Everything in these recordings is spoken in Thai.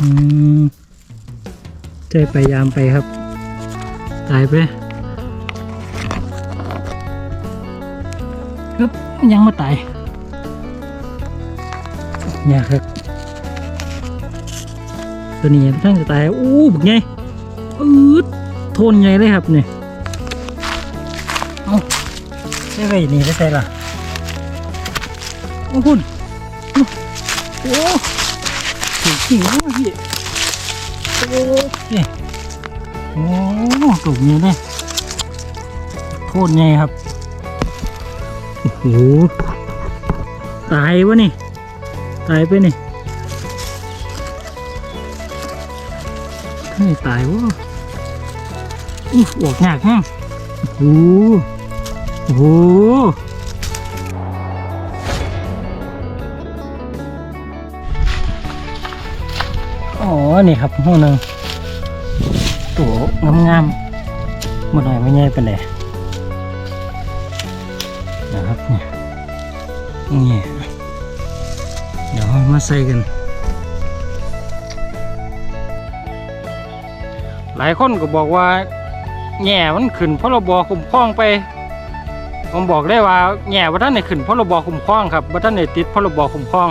อืมใจไปยามไปครับ ตายไปครับยังมาตายเนี่ยครับ ตัวนี้ทั้งจะตายอู้บึกไงอืดโทนใหญ่เลยครับเนี่ยเอาได้ไปนี่ได้ใส่ล่ะ โอ้คุณโอ้ิงมากพี่โอ้เนี่ยโอ้ตุ่มนี้เลยโทษไงครับ โอ้โห ตายวะนี่ ตายไปนี่ไม่ตายวะอู้ออกยากแฮงโอ้โห อ้โหอ๋อ นี่ครับห้องหนึ่งตัวงามๆหมดหน่อยไม่ใหญ่เป็นไรนะครับเนี่ยนี่เดี๋ยวมาใส่กัน หลายคนก็บอกว่าแง่มันขึ้นพรบคุ้มครองไป ผมบอกได้ว่าแง่ว่าท่านในขึ้นพรบคุ้มครองครับว่าท่านในติดพรบคุ้มครอง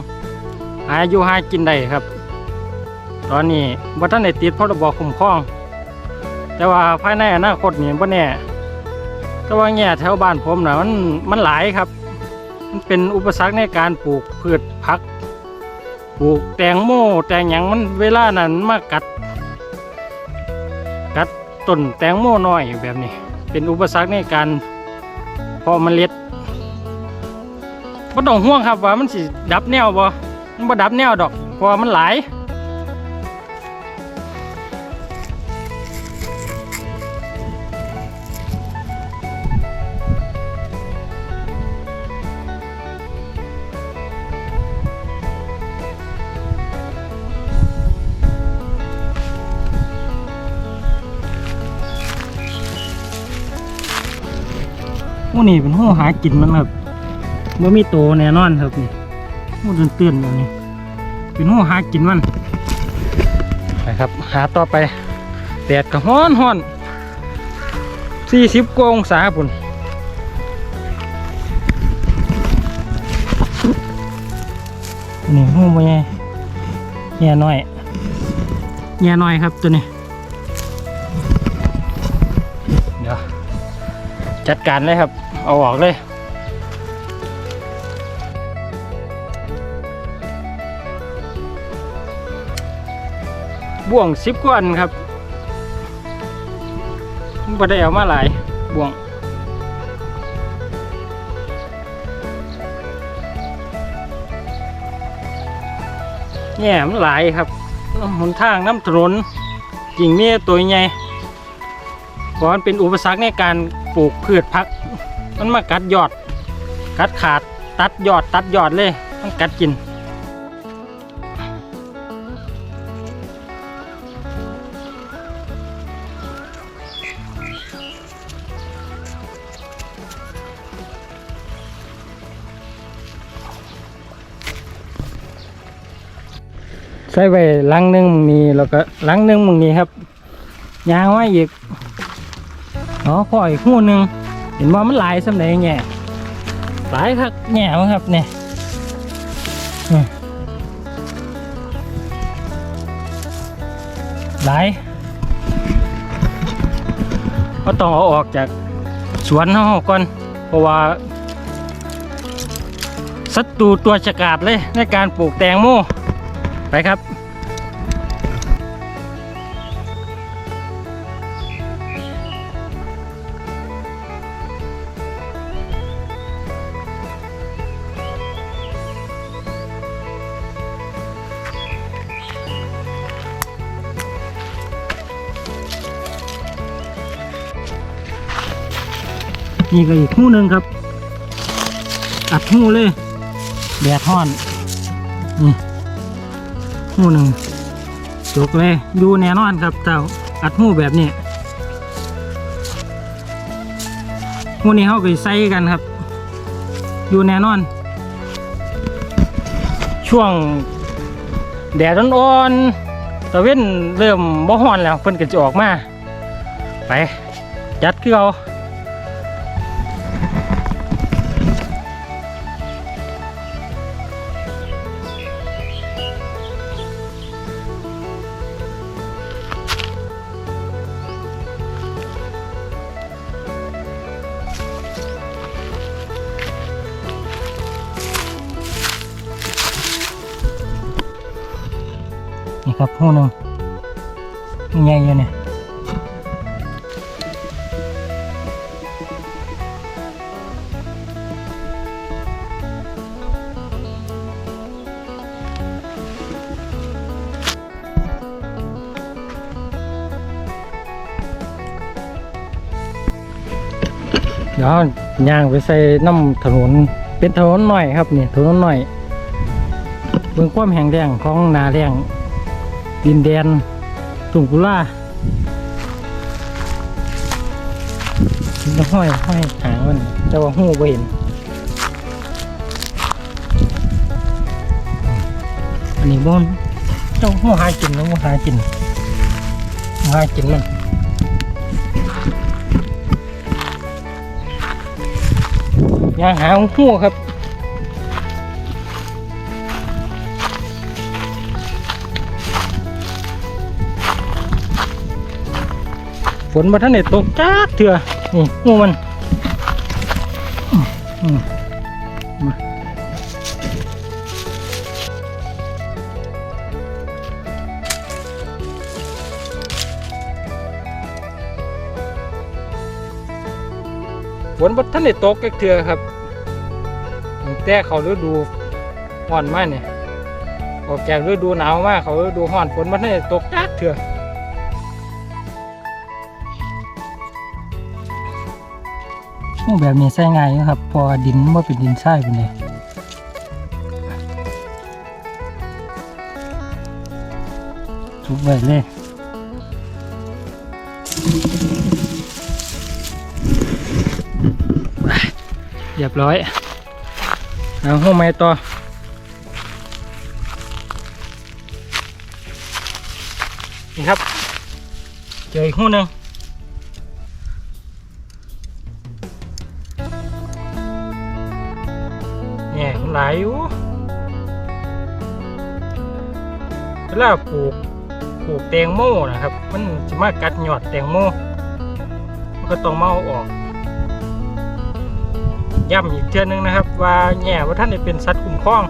หายู่หากินได้ครับ ตอนนี้ว่าท่านในติดพรบคุ้มครอง แต่ว่าภายในอนาคตนี่บ่แน่แต่ว่าแง่แถวบ้านผมนะมันมันหลายครับ มันเป็นอุปสรรคในการปลูกพืชผัก ปลูกแตงโมแตงหยังมันเวลานั้นมากัด กัดต้นแตงโมน้อยแบบนี้ เป็นอุปสรรคในการเพาะเมล็ดก็ต้องห่วงครับว่ามันสิดับแนวบ่มันบ่ดับแนวดอกเพราะมันหลาย หมูนี่เป็นหูหากินมันครับบ่มีโตแน่นอนครับนี่หมูเตื่นๆแบบนี้เป็นหูหากินมันไปครับ หาต่อไปแดดก็ฮ้อนฮ้อนสี่สิบกว่าองศาปุ่นนี่หูบ่ใหญ่แย่น้อยแย่น้อยครับตัวนี้เดี๋ยวจัดการเลยครับ เอาออกเลย บ่วงสิบกว่าอันครับบ่ได้เอามาหลาย บ่วงแง่มันหลายครับหนทางน้ำถนนกิ่งเนี้ตัวใหญ่เพราะมันเป็นอุปสรรคในการปลูกพืชพัก มันมากัดยอด กัดขาด ตัดยอด ตัดยอดเลย มันกัดกิน ใส่ไว้ลังนึงมึงนี้แล้วก็ลังนึงมึงนี้ครับยางไว้อีกอ๋อพออีกหูหนึ่ง เห็นว่ามันหลายสำเร็จแง่หลายครับแง่มั้งครับเนี่ยนี่หลายก็ต้องเอาออกจากสวนเขาก่อน เพราะว่าศัตรูตัวฉกาจเลยในการปลูกแตงโมไปครับ นี่ก็อีกคู่หนึ่งครับ อัดหู้เลยแดดท่อนนี่หู้หนึ่งจกเลยอยู่แน่นอนครับเจ้าอัดหู้แบบนี้หู้นี้เขาก็สิใส่กันครับ อยู่แน่นอน ช่วงแดดอ่อนๆตะเว้นเริ่มบ่ฮ้อนแล้วเพิ่นก็จะออกมา ไป จัดคือเอา ครับหูหนึงใหญ่อยู่เนี่ยเดี๋ยวย่างไปใส่น้ำถนนเป็นถนนหน่อยครับนี่ถนนหน่อยเบื้องความแห้งแล้งของนาแรง ดินแดนตุ่งกุล่าห้อยห้อยหางมันแต่ว่าหูบ่เห็น อันนี้บนเจ้าหูหากินแล้วหูหากินหูหากินมันยางหางหัวครับ ฝนมาท่านได้ตกจ้าเถื่อนี่งูมันฝนมาท่านได้ตกเถื่อครับแต่เขาฤดูร้อนมากเนี่ยออกจากฤดูหนาวมากเขาฤดูร้อนฝนมาท่านได้ตกจ้าเถื่อ แบบนี้ใส่ง่ายครับ พอดินว่าเป็นดินทรายเป็นเลยทุบไว้เลยเรียบร้อยเอาห้องไม้ต่อนี่ครับ เจออีกห้องหนึ่ง ลายอยู่เวลาปลูกปลูกแตงโมนะครับ มันจะมากัดยอดแตงโมมันก็ต้องเมาออกย้ำอีกเทื่อนึงนะครับ ว่าแง่ว่าท่านได้เป็นสัตว์คุ้มครอง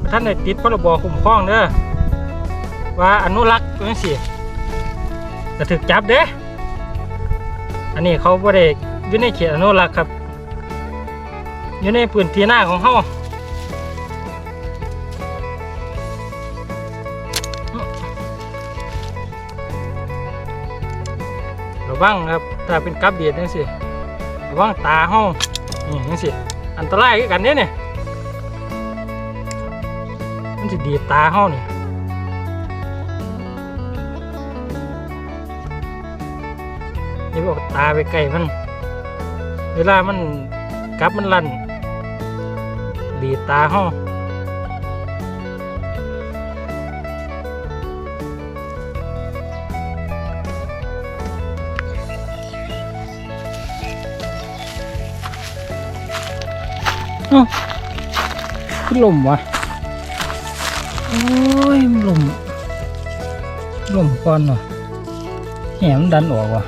ว่าท่านได้ติดพรบคุ้มครองเด้อว่าอนุรักษ์ตัวนี้สิจะถึกจับเด้อันนี้เขาบ่ได้อยู่ในเขตอนุรักษ์ครับ อยู่ในพื้นที่หน้าของเขาระวังครับ ถ้าเป็นกับเบียดจังสิระวังตาเขานี่จังสิอันตรายกันเนี่ยเนี่ยมันจะดีตาเขานี่อย่บอกตาไปใกลมัน เวลามันกลับมันลั่น ตาห้อขึ้นลมวะโอ้ยลมลมก่อนวะแหมดันออกวะ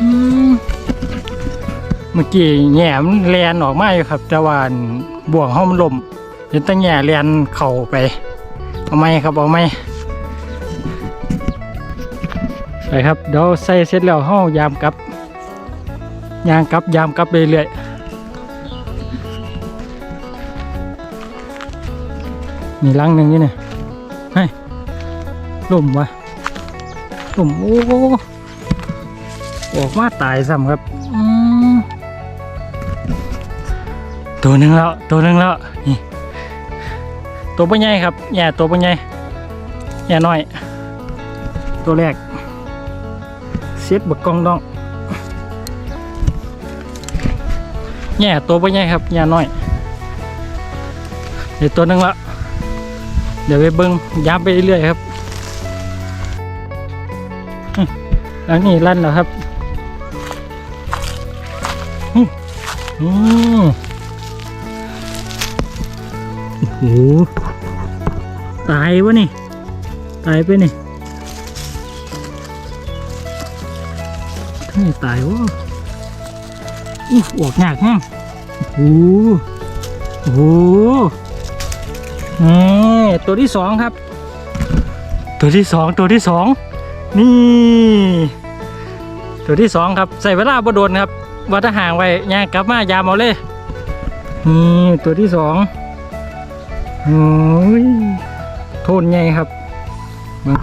อืม มื่อกี้แง่มันแลนออกมาอยู่ครับแต่ว่านบ่วงห้อมลมเห็นตั้งแง่แลนเข่าไป เอาไหมครับเอาไหมไปครับเดี๋ยวใส่เสร็จแล้วห้ายามกลับยางกลับยามกลับเรื่อยๆมีลังหนึ่งนี่เนี่ยให้ลมวะล่มโอ้ออกมาตายซ้ำครับอืม ตัวหนึ่งแล้ว ตัวหนึ่งแล้ว นี่ ตัวปัญญาครับแย่ตัวปัญญาแย่น้อย ตัวแรก เสียดบักกองดองแย่ตัวปัญญาครับแย่น้อย เดี๋ยวตัวหนึงละเดี๋ยวไปเบิ้งย้ำไปเรื่อยครับอืมอันนี้ลั่นแล้วครับ อืมอืม โอ้ตายวะนี่ ตายไปนี่ท่านตายวะอู้ออกยากแฮงโอ้โหโอ้โหนี่ตัวที่สองครับ ตัวที่สองตัวที่สองนี่ ตัวที่สองครับ ใส่เวลาบ่โดนครับ ว่าถ้าห่างไว้ย่างกลับมายามเอาเลยนี่ตัวที่สอง โอ้ยโทนใหญ่ครับมา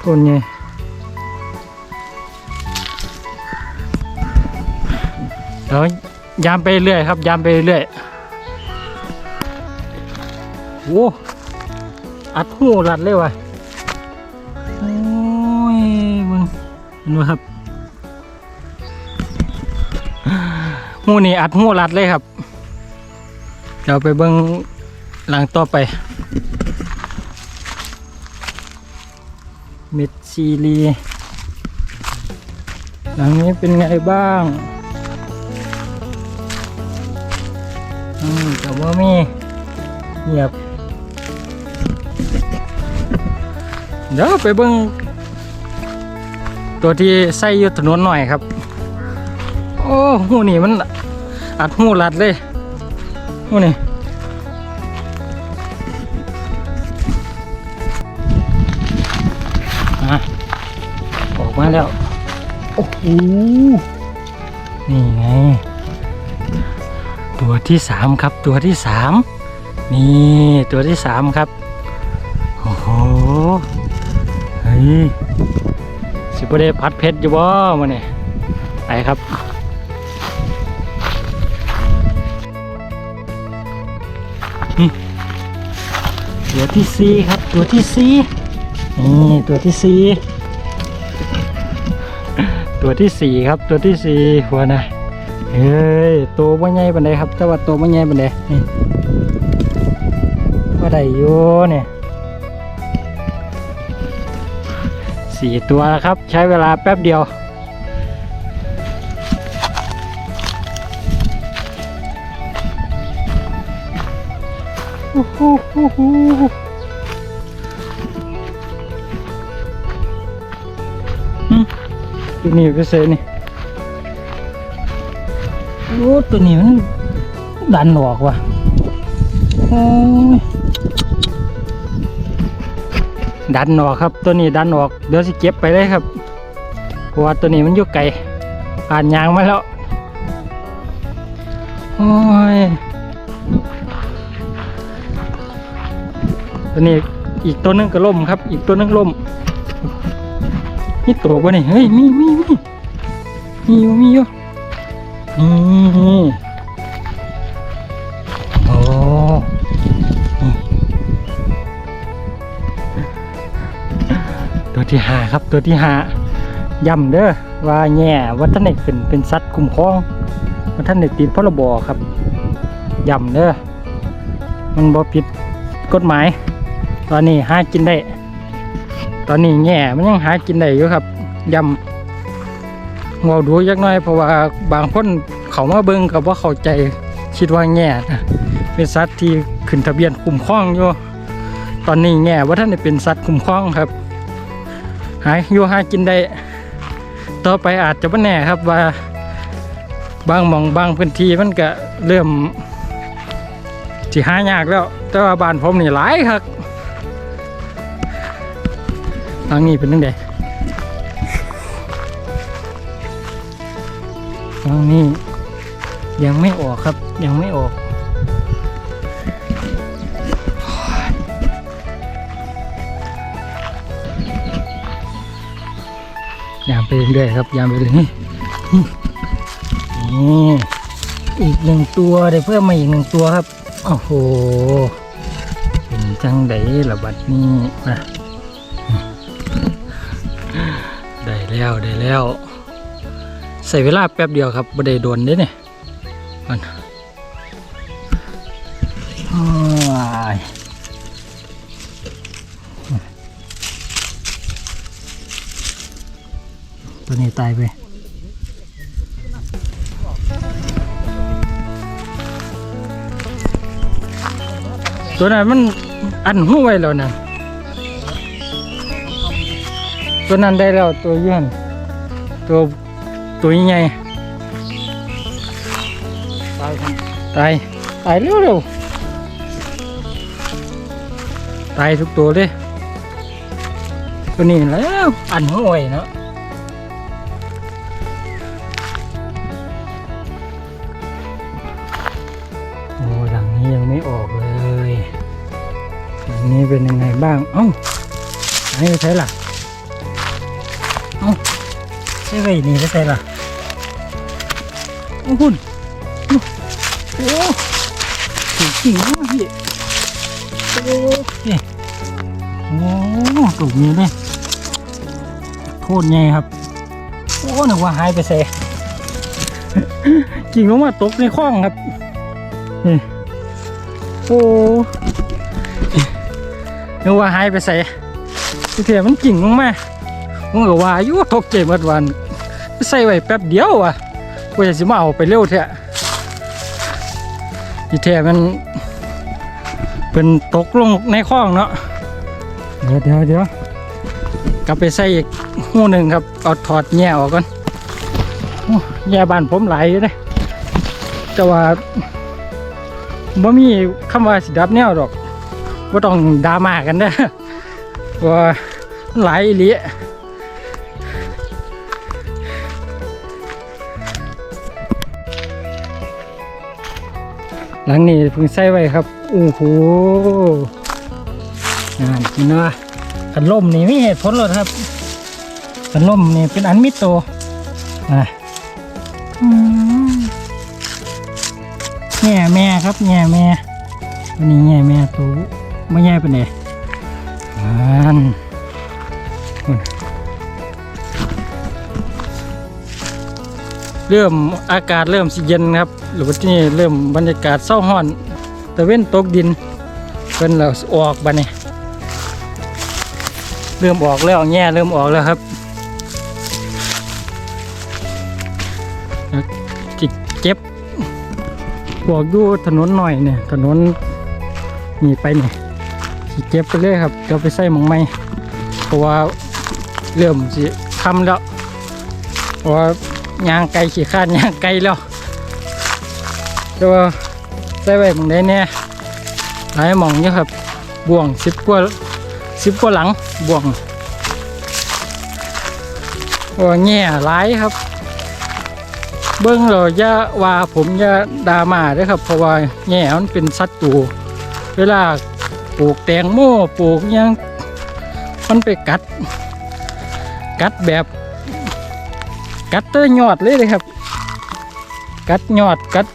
โทนใหญ่เดี๋ยวยามไปเรื่อยครับ ยามไปเรื่อยโอ้อัดหูรัดเลยว่ะโอ้ยมึงเห็นไหมครับหูนี่อัดหูรัดเลยครับเดี๋ยวไปเบิ้ง หลังต่อไป เม็ดซีรีหลังนี้เป็นไงบ้างอืมแต่ว่ามีเงียบ เดี๋ยวไปเบิ่งตัวที่ใส่อยู่ถนนหน่อยครับ โอ้หูนี่มันอัดหูรัดเลยหูนี่ แล้ว โอ้โห นี่ไง ตัวที่สามครับ ตัวที่สามนี่ตัวที่สามครับ โอ้โห เฮ้ย สิบได้พัดเพชรอยู่บ่มาเนี่ยไปครับตัวที่สี่ครับ ตัวที่สี่นี่ตัวที่สี่ ตัวที่สี่ครับตัวที่สี่หัวนะเฮ้ยตัวบ่ใหญ่ปานใดครับ แต่ว่าตัวบ่ใหญ่ปานใดนี่ว่าได้อยู่เนี่ยสี่ตัวแล้วครับ ใช้เวลาแป๊บเดียวโอ้โห ตัวนี้ก็เซนี่โอ้ตัวนี้มันดันออกว่ะดันออกครับ ตัวนี้ดันออกเดี๋ยวสิเก็บไปเลยครับเพราะว่าตัวนี้มันอยู่ไกลผ่านยางมาแล้วโอ้ยตัวนี้อีกตัวนึงก็ล่มครับ อีกตัวนึงล่ม นี่ตัวบ่นี่เฮ้ยมีมีมีมีอยู่มีอยู่นี่โอ้ตัวที่หาครับตัวที่หาย้ำเด้อว่าแง่ว่าท่านไหนเป็นเป็นสัตว์คุ้มครองว่าท่านไหนติดพรบครับย้ำเด้อมันบ่ผิดกฎหมาย ตอนนี้หากินได้ ตอนนี้แง่มันยังหากินได้อยู่ครับยำงอดูยักน้อยเพราะว่าบางคนเขามาเบิ่งกับว่าเข้าใจคิดว่าแง่นะเป็นสัตว์ที่ขึ้นทะเบียนคุ้มครองอยู่ตอนนี้แง่ว่าท่านเป็นสัตว์คุ้มครองครับ หายอยู่หากินได้ ต่อไปอาจจะไม่แน่ครับว่า บางมองบางพื้นที่มันก็เริ่มสิหายากแล้ว แต่ว่าบ้านผมนี่หลายครับ ทางนี้เป็นยังไงทางนี้ยังไม่ออกครับ ยังไม่ออกยามไปเรื่อยๆครับยามไปเลยนี่นี่อีกหนึ่งตัวได้เพิ่มมาอีกหนึ่งตัวครับโอ้โหเป็นจังไดละบัดนี้นะ แล้วได้แล้วใส่เวลาแป๊บเดียวครับบ่ได้โดนเด้เนี่ยมันตัวนี้ตายไปตัวนั้นมันอันหูไว้แล้วนะ ตัวนั้นได้แล้วตัวยื่นตัวตัวใหญ่ตายตายตายเร็วเร็วตายทุกตัวเลยตัวนี้แล้วอันหูไว้เนาะโอ้หลังนี้ยังไม่ออกเลยหลังนี้เป็นยังไงบ้างเอ้าอันนี้ไปใช้ล่ะเอ้า ใช่ไปนี่ไปใช้ล่ะโอ้คุณโอ้จริงจริงๆนะพี่โอ้นี่โอ้ตุ่มนี้เลยโคตรใหญ่ครับ โอ้นึกว่าหายไปใส่กิ่งลงมาตกในคลองครับนี่โอ้นึกว่าหายไปใส่ที่เทียมันกิ่งลงมาผมก็ว่าอยู่ตกใจเมื่อวัน ใส่ไว้แป๊บเดียวอะว่าจะสิมาเอาไปเร็วเถอะที่แท้มันเป็นตกลงในคลองเนาะเดี๋ยวเดี๋ยวเดี๋ยวกลับไปใส่อีกหูหนึ่งครับเอาถอดแง่ออกก่อนแง่บานผมไหลเลยแต่ว่าบ่มีคำว่าสิดับแนวดอกบ่าต้องดามากันเด้อว่ามันหลายอีหลี หลังนี้เพิ่งใส่ไว้ครับโอ้โหงานกินว่าขันล่มนี่มีเหตุผลเลยครับขันล่มนี่เป็นอันมิโตวอะอืมแง่แม่ครับแง่แม่วันนี้แง่แม่ตัวไม่แง่เป็นไงอันนู่นเริ่มอากาศเริ่มสิเย็นครับ หรือว่าที่นี่เริ่มบรรยากาศเศร้าห้อนตะเว้นตกดินเป็นเราออกบันนี้เริ่มออกแล้วแง่เริ่มออกแล้วครับจิเก็บบอกดูถนนหน่อยเนี่ย ถนนนี่ไปเนี่ยสิเก็บไปเลยครับเดี๋ยวไปใส่หมองไม้เพราะว่าเริ่มสิทำแล้วเพราะว่ายางไกลขี่ข้านยางไกลแล้ว แต่ว่าใส่ไว้มองได้เนี่ยหลายหมองเยอะครับบ่วงสิบกว่าสิบกว่าหลังบ่วงโอ้แง่หลายครับ เบิ้งเราอย่าว่าผมอย่าดามาด้อครับ เพราะว่าแง่มันเป็นสัตว์ตูเวลาปลูกแตงโมปลูกยังมันไปกัด กัดแบบกัดเตอยอดเลยเลยครับ กัดยอดกัด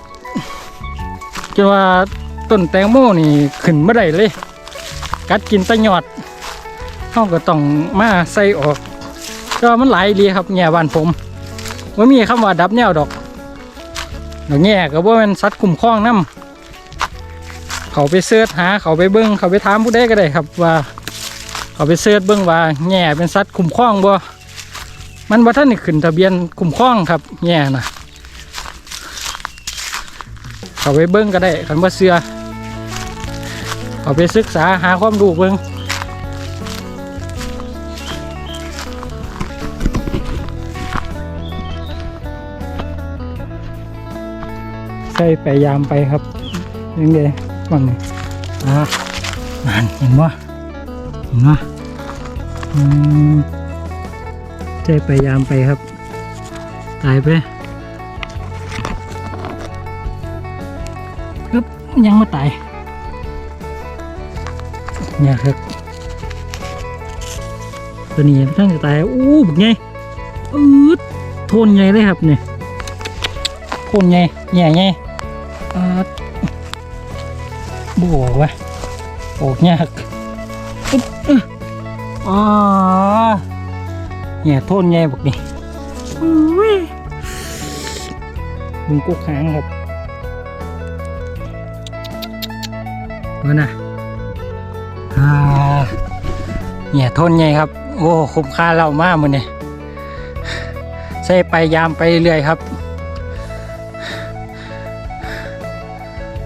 จนว่าต้นแตงโมนี่ขึ้นไม่ได้เลย กัดกินแตะยอดเขาก็ต้องมาใส่ออก ก็มันหลายดีครับแง่บ้านผมว่ามีคำว่าดับแนวดอกดอกแง่ก็บ่แม่นสัตว์คุ้มครองนำเขาไปเสิร์ชหาเขาไปเบิ้งเขาไปถามผู้ใดก็ได้ครับว่า เขาไปเสิร์ชเบิ้งว่าแง่เป็นสัตว์คุ้มครองบ่มันบ่ท่านได้ขึ้นทะเบียนคุ้มครองครับแง่น่ะ เขาไปเบิ้งก็ได้คันบ่เชื่อเขาไปศึกษาหาความรู้เบิ้งใส่ไปยามไปครับยังไงฟังนี่อ่านั่นเห็นว่าเห็นว่าใส่ไปยามไปครับ ตายไป ยังไม่ตายเนี่ยครับตัวนี้ท่านจะตายอู้บึกไงอืดโทนไงเลยครับเนี่ยโทนไงแง่ไงเออบวกวะออกยากอึ๊บอึ๊บอ๋อเนี่ยโทนใหญ่บอกนี่อุ้ยมึงกุกหางครับ ดูนะอ่าเนี่ยทนไงครับ โอ้คุ้มค่าเรามากมันนี่ใส่ไปยามไปเรื่อยครับ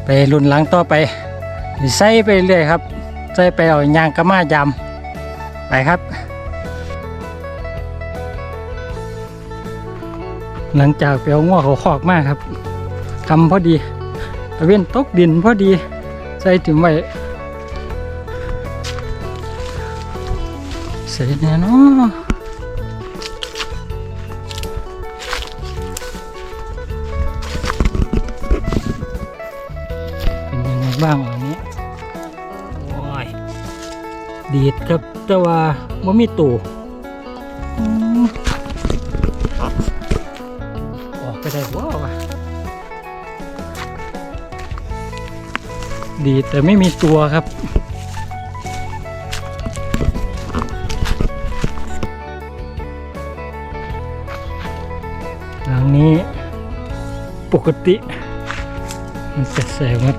ไปรุ่นหลังต่อไปใส่ไปเรื่อยครับใส่ไปเอายางกระมายามไปครับ หลังจากไปเอาง้อเขาคอกมากครับทำพอดีตะเวนตกดินพอดี ใส่ถึงไว้เสร็จแน่เนอะเป็นยังไงบ้างอันนี้โอ้ยดีดครับแต่ว่าไม่มีตู่อืมออกไปได้ว้าว ดีแต่ไม่มีตัวครับ หลังนี้ปกติ มันเสร็จแสงครับ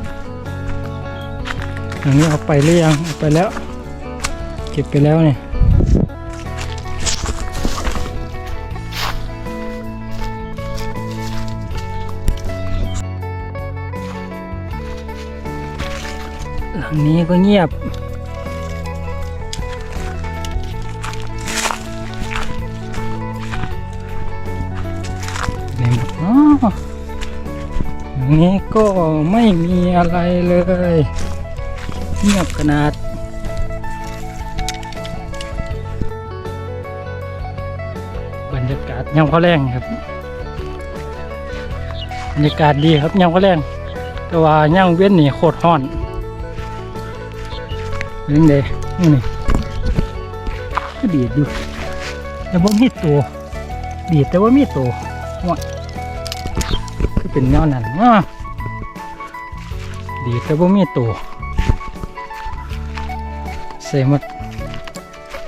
หลังนี้เอาไปหรือยังเอาไปแล้ว เก็บไปแล้วเนี่ย หลังนี้ก็เงียบไหนหมดอ๋ออย่างนี้ก็ไม่มีอะไรเลย เงียบขนาดบรรยากาศยามเขาแรงครับบรรยากาศดีครับยามเขาแรงแต่ว่าย่างเว้นนี่โคตรฮ้อน เรื่องเดนี่นี่ก็ดีดอยู่แต่ว่ามีตัวดีดแต่ว่ามีตัวว่าก็เป็นแนวนั้นว่าดีดแต่ว่ามีตัวใส่หมด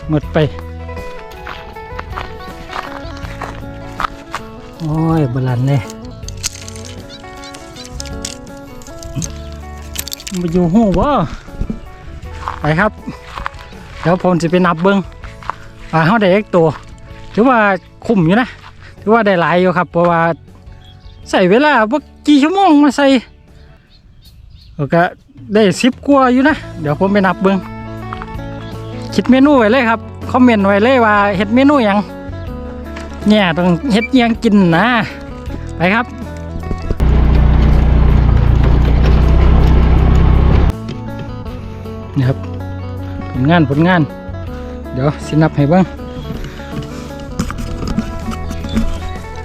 หมดไปโอ้ยบลันเลยมาอยู่หูบ่ ไปครับ เดี๋ยวผมจะไปนับเบิ้งว่าเขาได้เอกตัวถือว่าคุ้มอยู่นะถือว่าได้หลายอยู่ครับ เพราะว่าใส่เวลาว่ากี่ชั่วโมงมาใส่ก็ได้สิบกว่าอยู่นะ เดี๋ยวผมไปนับเบิ้งคิดเมนูไว้เลยครับคอมเมนต์ไว้เลยว่าเฮ็ดเมนูยังเนี่ยต้องเฮ็ดยังกินนะไปครับนี่ครับ ผลงานผลงาน เดี๋ยวสินับให้บ้าง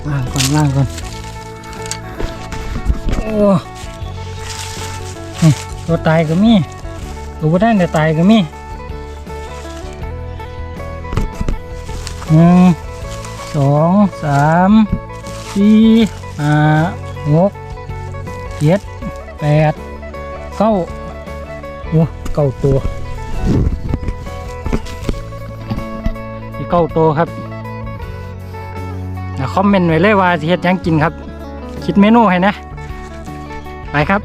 ล่างก่อนล่างก่อนโอ้ตัวตายก็มีตัวบ่ได้แต่ตายก็มีหนึ่งสองสามสี่ห้าหกเจ็ดแปดเก้าโอ้เก้าตัว เก้าโตครับคอมเมนต์ไว้เลยว่าสิเฮ็ดยังกินครับ คิดเมนูให้นะ ไปครับ